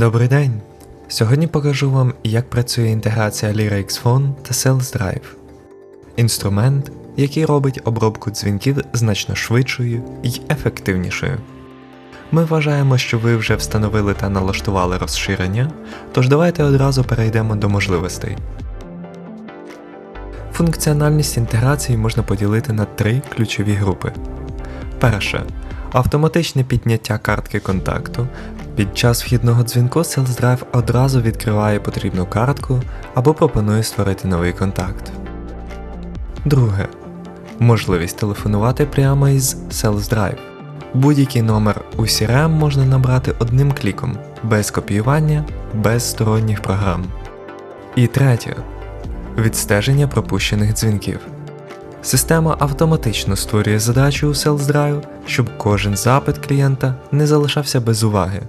Добрий день! Сьогодні покажу вам, як працює інтеграція Lyrics Phone та Sales Drive. Інструмент, який робить обробку дзвінків значно швидшою і ефективнішою. Ми вважаємо, що ви вже встановили та налаштували розширення, тож давайте одразу перейдемо до можливостей. Функціональність інтеграції можна поділити на три ключові групи. Перше автоматичне підняття картки контакту. Під час вхідного дзвінку Sales Drive одразу відкриває потрібну картку або пропонує створити новий контакт. Друге. Можливість телефонувати прямо із Sales Drive. Будь-який номер у CRM можна набрати одним кліком, без копіювання, без сторонніх програм. І третє. Відстеження пропущених дзвінків. Система автоматично створює задачу у Sales Drive, щоб кожен запит клієнта не залишався без уваги.